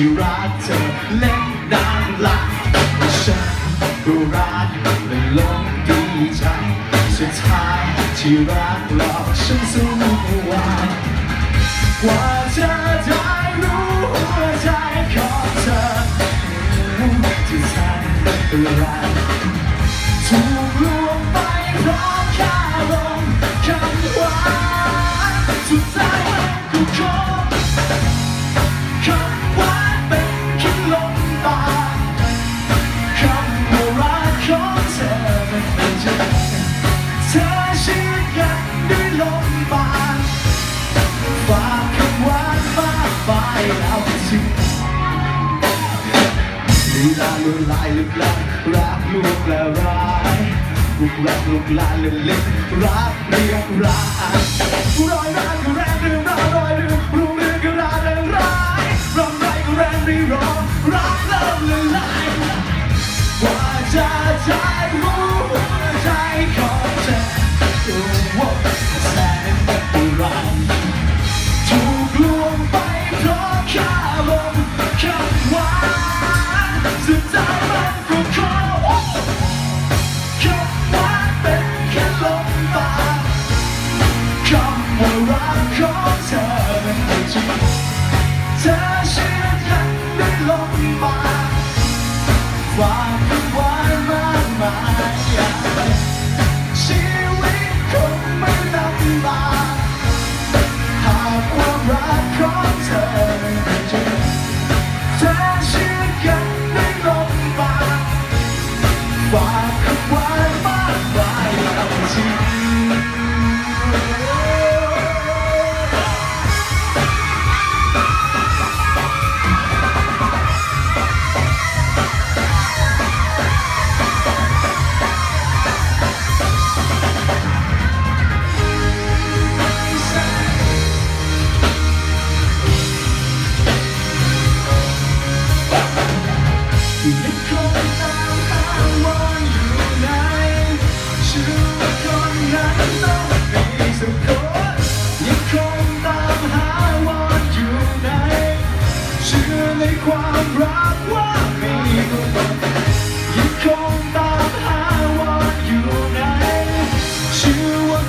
ที่รักเธอเล่นดังลักฉันก็รักและลงดีใจสุดท้ายที่รักหลอกฉันสู้ไม่ไหวกว่าจะได้รู้หัวใจของเธอที่ฉันเป็นรักทุก ชื่นกันด้วยลมบานฝากคำหวานมากมายแล้วชิลีลาลวนลายลึกลับรักลวกและร้ายลุกรักลุกลานล่นล่นรักเรียกร้ายรอยร้ายก็แรงเรื่งราวรอยเรื่งรุ่งเรืองก็ราเรื่งร้ายร้ไรก็แรงรีรอรักเริ่มละลายว่าจะใจรู้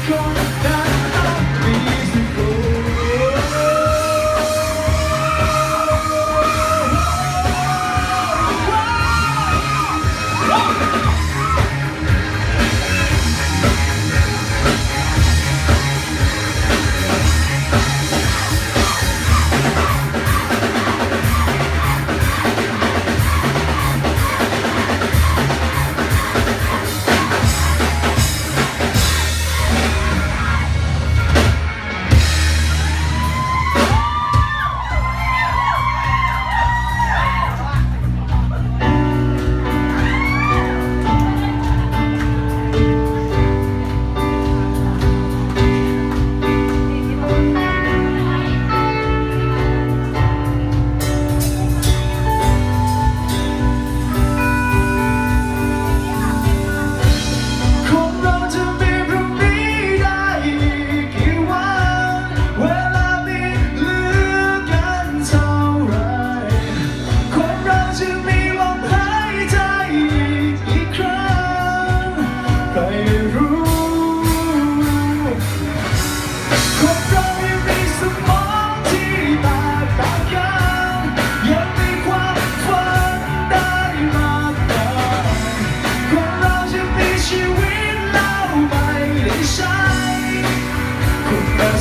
You.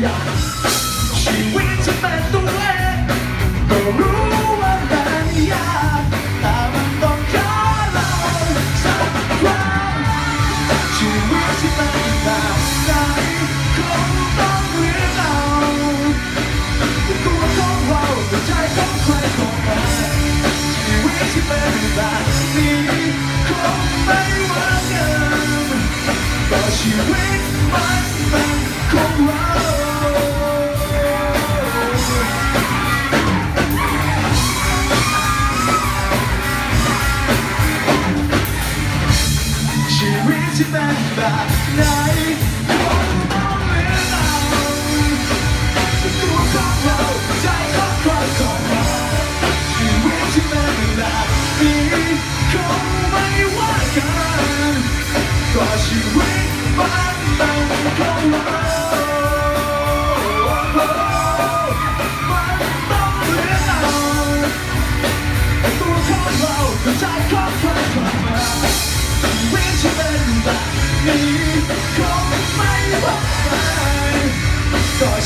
Yeah.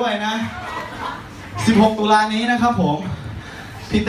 ด้วยนะ 16 ตุลานี้นะครับผม พี่เต้